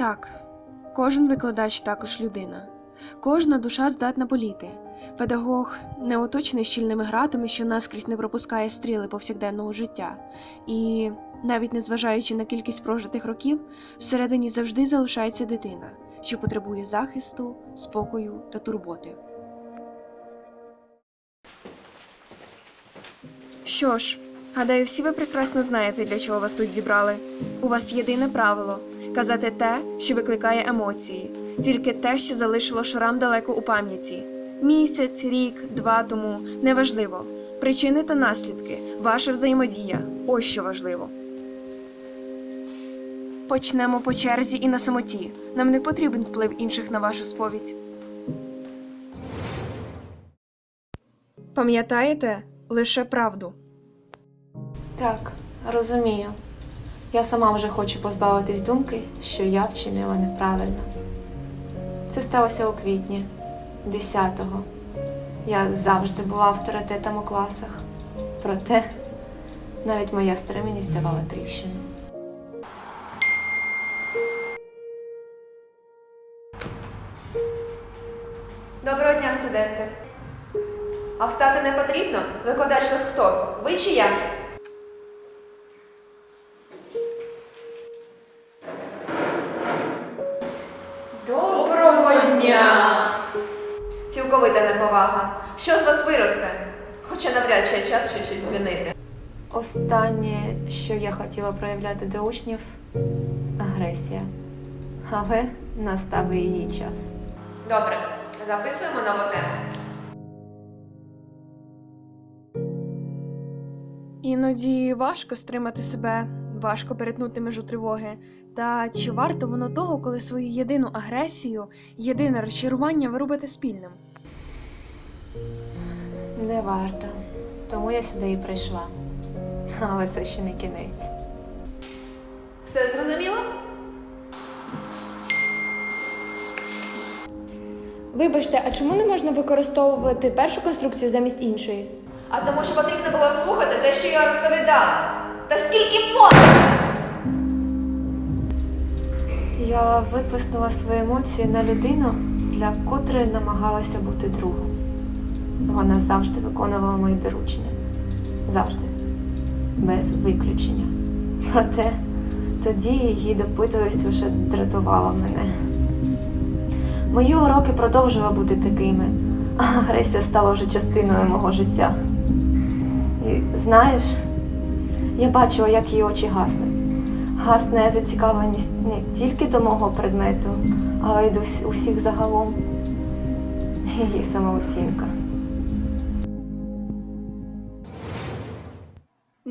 Так, кожен викладач також людина. Кожна душа здатна боліти. Педагог не оточений щільними гратами, що наскрізь не пропускає стріли повсякденного життя. І, навіть незважаючи на кількість прожитих років, всередині завжди залишається дитина, що потребує захисту, спокою та турботи. Що ж, гадаю, всі ви прекрасно знаєте, для чого вас тут зібрали. У вас єдине правило казати те, що викликає емоції, тільки те, що залишило шрам далеко у пам'яті. Місяць, рік, два тому неважливо. Причини та наслідки, ваша взаємодія ось що важливо. Почнемо по черзі і на самоті. Нам не потрібен вплив інших на вашу сповідь. Пам'ятаєте лише правду. Так, розумію. Я сама вже хочу позбавитись думки, що я вчинила неправильно. Це сталося у квітні, 10-го. Я завжди була авторитетом у класах. Проте навіть моя стриманість давала тріщину. Доброго дня, студенти. А встати не потрібно? Викладач тут хто? Ви чи я? Цілковита неповага. Що з вас виросте? Хоча навряд чи є час ще щось змінити. Останнє, що я хотіла проявляти до учнів агресія. Але настав її час. Добре, записуємо нову тему. Іноді важко стримати себе, важко перетнути межу тривоги. Та чи варто воно того, коли свою єдину агресію, єдине розчарування ви робите спільним? Не варто. Тому я сюди і прийшла. Але це ще не кінець. Все зрозуміло? Вибачте, а чому не можна використовувати першу конструкцію замість іншої? А тому що потрібно було слухати те, що я розповідала. Та скільки можна? Я виплеснула свої емоції на людину, для котрої намагалася бути другом. Вона завжди виконувала мої доручення. Завжди. Без виключення. Проте тоді її допитливість лише дратувала мене. Мої уроки продовжували бути такими, а агресія стала вже частиною мого життя. І знаєш, я бачила, як її очі гаснуть. Гасне зацікавленість не тільки до мого предмету, але й до усіх загалом. Її самооцінка.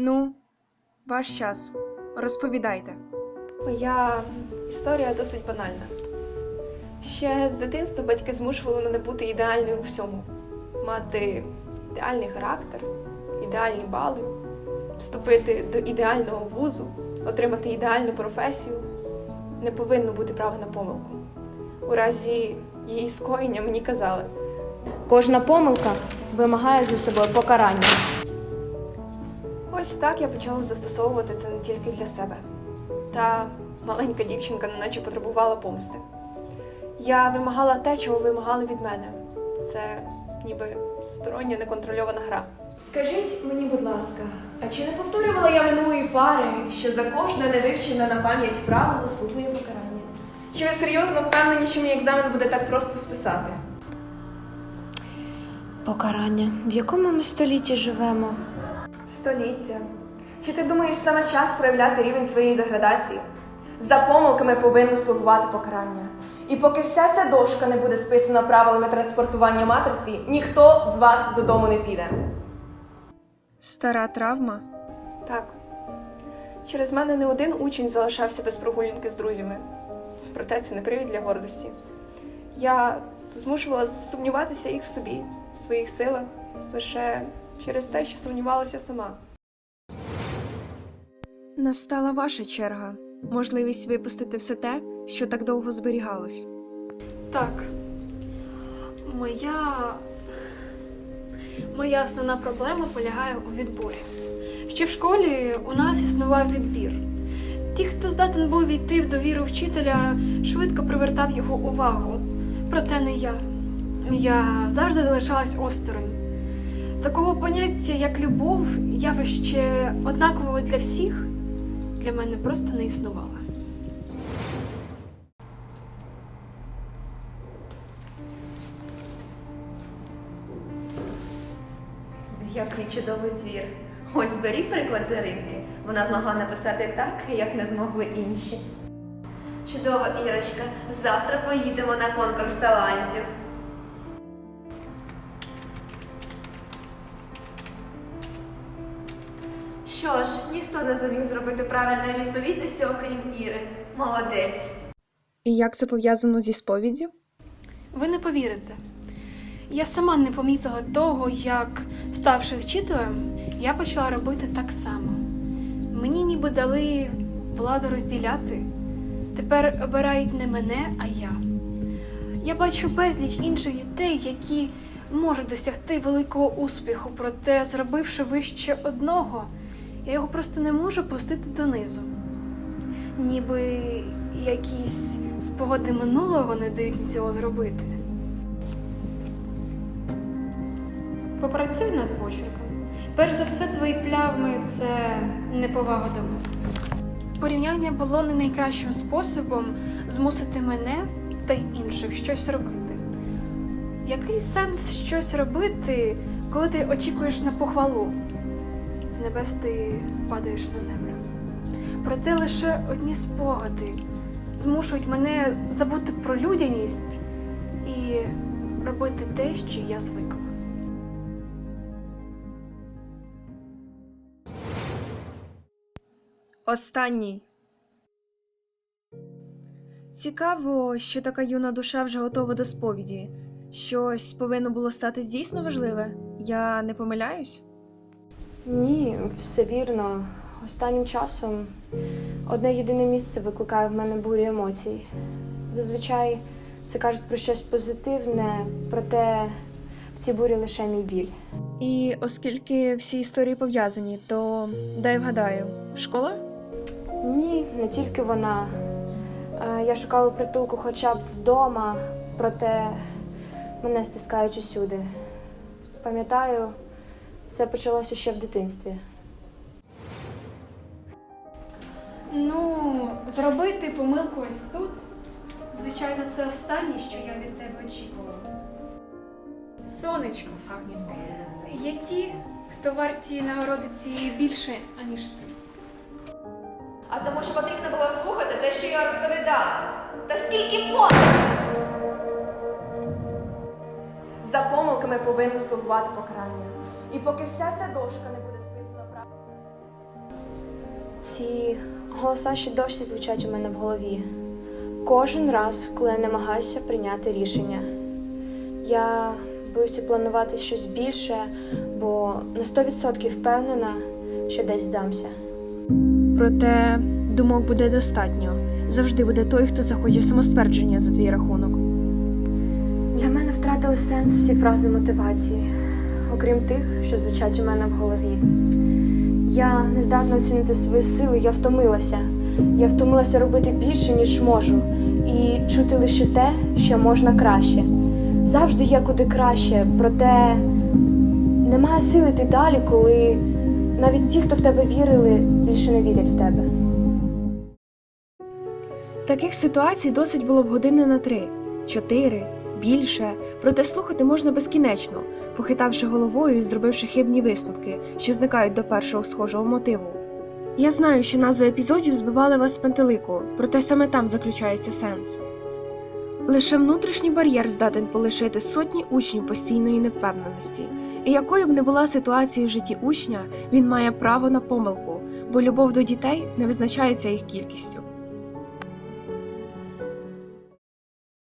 Ну, ваш час. Розповідайте. Моя історія досить банальна. Ще з дитинства батьки змушували мене бути ідеальною у всьому, мати ідеальний характер, ідеальні бали, вступити до ідеального вузу, отримати ідеальну професію. Не повинно бути права на помилку. У разі її скоєння мені казали, Кожна помилка вимагає за собою покарання. Ось так я почала застосовувати це не тільки для себе. Та маленька дівчинка неначе потребувала помсти. Я вимагала те, чого вимагали від мене. Це ніби стороння неконтрольована гра. Скажіть мені, будь ласка, а чи не повторювала я минулої пари, що за кожне невивчене на пам'ять правило слугує покарання? Чи ви серйозно впевнені, що мій екзамен буде так просто списати? Покарання. В якому ми столітті живемо? Століття. Чи ти думаєш саме час проявляти рівень своєї деградації? За помилками повинно слугувати покарання. І поки вся ця дошка не буде списана правилами транспортування матриці, ніхто з вас додому не піде. Стара травма? Так. Через мене не один учень залишався без прогулянки з друзями. Проте це не привід для гордості. Я змушувала сумніватися їх в собі, в своїх силах, лише через те, що сумнівалася сама. Настала ваша черга. Можливість випустити все те, що так довго зберігалось. Так. Моя. Моя основна проблема полягає у відборі. Ще в школі у нас існував відбір. Ті, хто здатен був війти в довіру вчителя, швидко привертав його увагу. Проте не я. Я завжди залишалась осторонь. Такого поняття, як любов, явище однакового для всіх, для мене просто не існувало. Який чудовий твір. Ось беріть приклад з Іринки. Вона змогла написати так, як не змогли інші. Чудова Ірочка. Завтра поїдемо на конкурс талантів. Що ж, ніхто не зумів зробити правильної відповідності, окрім Іри. Молодець. І як це пов'язано зі сповіддю? Ви не повірите. Я сама не помітила того, як, ставши вчителем, я почала робити так само. Мені ніби дали владу розділяти. Тепер обирають не мене, а я. Я бачу безліч інших дітей, які можуть досягти великого успіху, проте, зробивши вище одного, я його просто не можу пустити донизу. Ніби якісь спогади минулого не дають мені цього зробити. Попрацюй над почерком. Перш за все, твої плявми це неповага до мене. Порівняння було не найкращим способом змусити мене та інших щось робити. Який сенс щось робити, коли ти очікуєш на похвалу? З небес ти падаєш на землю. Проте лише одні спогади змушують мене забути про людяність і робити те, що я звикла. Останній. Цікаво, що така юна душа вже готова до сповіді. Щось повинно було стати дійсно важливе. Я не помиляюсь? Ні, все вірно. Останнім часом одне єдине місце викликає в мене бурю емоцій. Зазвичай це кажуть про щось позитивне, проте в цій бурі лише мій біль. І оскільки всі історії пов'язані, то дай вгадаю, школа? Ні, не тільки вона. Е, Я шукала притулку хоча б вдома, проте мене стискають усюди. Пам'ятаю, все почалося ще в дитинстві. Ну, зробити помилку ось тут. Звичайно, це останнє, що я від тебе очікувала. Сонечко, є ті, хто варті нагороди цієї більше, аніж ти. А тому що потрібно було слухати те, що я розповідала. Та скільки можна? За помилками повинно слугувати покарання. І поки вся ця дошка не буде списана правильно. Ці голоса ще досі звучать у мене в голові. Кожен раз, коли я намагаюся прийняти рішення. Я боюся планувати щось більше, бо на 100% впевнена, що десь здамся. Проте думок буде достатньо. Завжди буде той, хто захоче самоствердження за твій рахунок. Для мене втратили сенс всі фрази мотивації, окрім тих, що звучать у мене в голові. Я не здатна оцінити свої сили, я втомилася. Я втомилася робити більше, ніж можу, і чути лише те, що можна краще. Завжди є куди краще, проте немає сили йти далі, коли навіть ті, хто в тебе вірили, більше не вірять в тебе. Таких ситуацій досить було б години на три, чотири, більше. Проте слухати можна безкінечно, похитавши головою і зробивши хибні висновки, що зникають до першого схожого мотиву. Я знаю, що назви епізодів збивали вас з пантелику, проте саме там заключається сенс. Лише внутрішній бар'єр здатен полишити сотні учнів постійної невпевненості, і якою б не була ситуація в житті учня, він має право на помилку, бо любов до дітей не визначається їх кількістю.